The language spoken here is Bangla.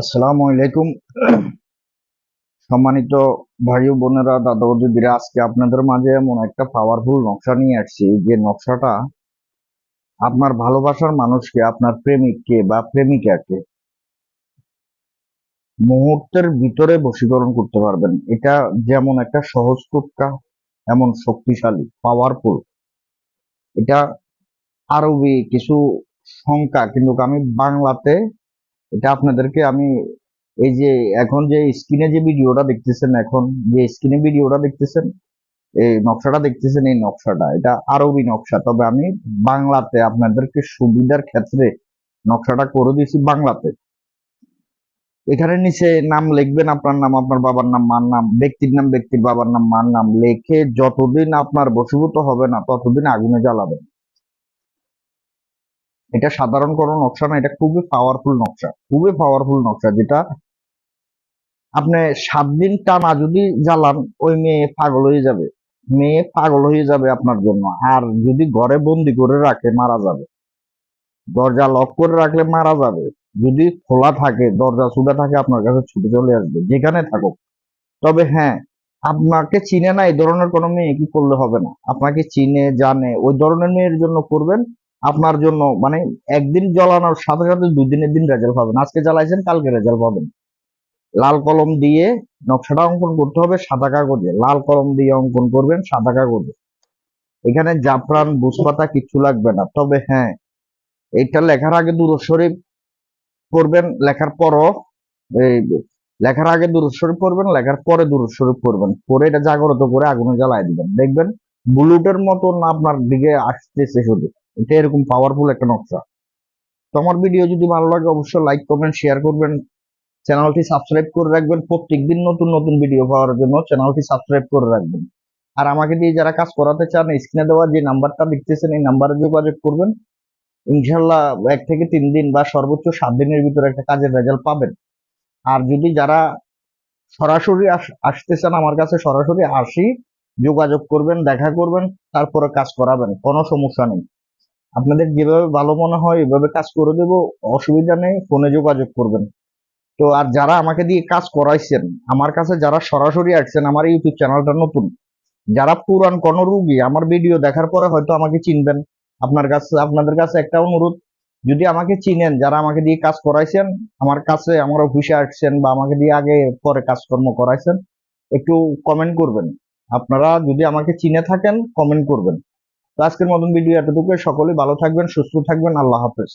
আসসালামু আলাইকুম। সম্মানিত ভাই বোনেরা দাদা দিদিরা আজকে আপনাদের মাঝে এমন একটা পাওয়ারফুল নকশা নিয়ে আসছি। যে নকশাটা আপনার ভালোবাসার মানুষকে, আপনার প্রেমিককে বা প্রেমিকাকে মুহূর্তের ভিতরে বশীকরণ করতে পারবেন। এটা যেমন একটা সহজ টোটকা এমন শক্তিশালী পাওয়ারফুল এটা আরবি কিছু সংখ্যা, কিন্তু আমি বাংলাতে এটা আপনাদেরকে আমি এই যে এখন যে স্ক্রিনে যে ভিডিওটা দেখতেছেন এখন, যে স্ক্রিনে ভিডিওটা দেখতেছেন, এই নকশাটা দেখতেছেন, এই নকশাটা, এটা আরবি নকশা। তবে আমি বাংলাতে আপনাদেরকে সুবিধার ক্ষেত্রে নকশাটা করে দিয়েছি বাংলাতে। এখানে নিচে নাম লিখবেন, আপনার নাম, আপনার বাবার নাম, মার নাম, ব্যক্তির নাম, ব্যক্তির বাবার নাম, মার নাম, লেখে যতদিন আপনার বশীভূত হবে না, ততদিন আগুনে জ্বালাবেন। এটা সাধারণ কোনো নকশা না, এটা খুবই পাওয়ারফুল নকশা, খুবই পাওয়ারফুল নকশা যেটা আপনি সাত দিন টানা যদি জ্বালান, ওই মেয়ে পাগল হয়ে যাবে, মেয়ে পাগল হয়ে যাবে আপনার জন্য। আর যদি ঘরে বন্দি করে রাখে, মারা যাবে। দরজা লক করে রাখলে মারা যাবে। যদি খোলা থাকে, দরজা সুদা থাকে, আপনার কাছে ছুটে চলে আসবে, যেখানে থাকুক। তবে হ্যাঁ আপনাকে চিনে না, এই ধরনের কোনো মেয়ে কি করলে হবে না। আপনাকে চিনে, জানে, ওই ধরনের মেয়ের জন্য করবেন। আপনার জন্য মানে একদিন জ্বালানোর সাথে সাথে দুদিনের দিন রেজাল্ট পাবেন। আজকে জ্বালাইছেন, কালকে রেজাল্ট পাবেন। লাল কলম দিয়ে নকশাটা অঙ্কন করতে হবে, সাদা কাগজে। লাল কলম দিয়ে অঙ্কন করবেন, সাদা কাগজে। এখানে জাফরান বুসপাতা কিচ্ছু লাগবে না, তবে হ্যাঁ এটা লেখার আগে দুরূহ শরীফ পড়বেন, লেখার পরও লেখার আগে দুরূহ শরীফ পড়বেন, লেখার পরে দুরূহ শরীফ পড়বেন। পরে এটা জাগ্রত করে আগুনে জ্বালায় দিবেন। দেখবেন, বুলেটের মতন আপনার দিকে আসতেছে শুধু। এটা এরকম পাওয়ারফুল একটা নকশা। তো আমার ভিডিও যদি ভালো লাগে, অবশ্যই লাইক করবেন শেয়ার করবেন। চ্যানেলটি সাবস্ক্রাইব করে রাখবেন। প্রত্যেকদিন নতুন নতুন ভিডিও পাওয়ার জন্য চ্যানেলটি সাবস্ক্রাইব করে রাখবেন। আর আমাকে দিয়ে যারা কাজ করাতে চান স্ক্রিনে দেওয়া যে নাম্বারটা দেখতেছেন, এই নাম্বারে যোগাযোগ করবেন। ইনশাল্লাহ এক থেকে তিন দিন বা সর্বোচ্চ সাত দিনের ভিতরে একটা কাজের রেজাল্ট পাবেন। আর যদি যারা সরাসরি আসতে চান আমার কাছে, সরাসরি আসি, যোগাযোগ করবেন, দেখা করবেন, তারপরে কাজ করাবেন, কোনো সমস্যা নেই। আপনাদের যেভাবে ভালো মনে হয়, এভাবে কাজ করে দেব, অসুবিধা নেই, ফোনে যোগাযোগ করবেন। তো আর যারা আমাকে দিয়ে কাজ করাইছেন, আমার কাছে যারা সরাসরি আসছেন, আমার ইউটিউব চ্যানেলটা নতুন, যারা পুরান কোনো রুগী, আমার ভিডিও দেখার পরে হয়তো আমাকে চিনবেন। আপনার কাছে, আপনাদের কাছে একটা অনুরোধ, যদি আমাকে চিনেন, যারা আমাকে দিয়ে কাজ করাইছেন, আমার কাছে, আমার অফিসে আসছেন বা আমাকে দিয়ে আগে পরে কাজকর্ম করাইছেন, একটু কমেন্ট করবেন। আপনারা যদি আমাকে চিনে থাকেন কমেন্ট করবেন। তো আজকের মতন ভিডিও এতটুকু সকলে ভালো থাকবেন সুস্থ থাকবেন। আল্লাহ হাফেজ।